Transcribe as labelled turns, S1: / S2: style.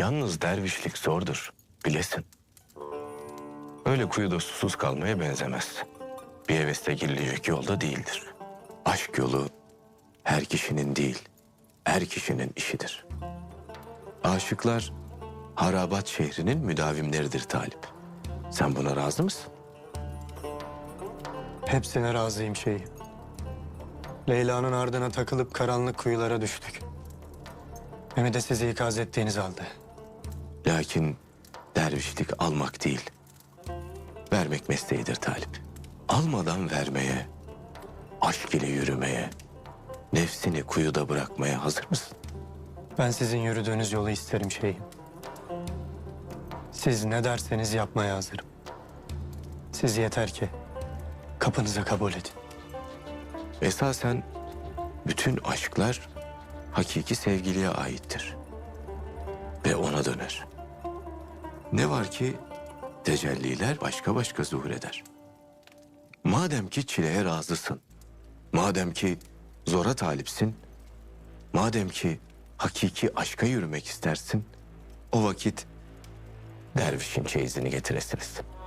S1: Yalnız dervişlik zordur, bilesin. Öyle kuyuda susuz kalmaya benzemez. Bir heveste girilecek yolda değildir. Aşk yolu her kişinin değil, er kişinin işidir. Aşıklar harabat şehrinin müdavimleridir Talip. Sen buna razı mısın?
S2: Hepsine razıyım şeyim. Leyla'nın ardına takılıp karanlık kuyulara düştük. Beni de sizi ikaz ettiğiniz halde.
S1: Lakin dervişlik almak değil, vermek mesleğidir Talip. Almadan vermeye, aşk ile yürümeye, nefsini kuyuda bırakmaya hazır mısın?
S2: Ben sizin yürüdüğünüz yolu isterim şeyim. Siz ne derseniz yapmaya hazırım. Siz yeter ki kapınıza kabul edin.
S1: Esasen bütün aşklar hakiki sevgiliye aittir. Ve ona döner. Ne var ki tecelliler başka başka zuhur eder. Madem ki çileye razısın, madem ki zora talipsin, madem ki hakiki aşka yürümek istersin, o vakit dervişin çeyizini getiresiniz.''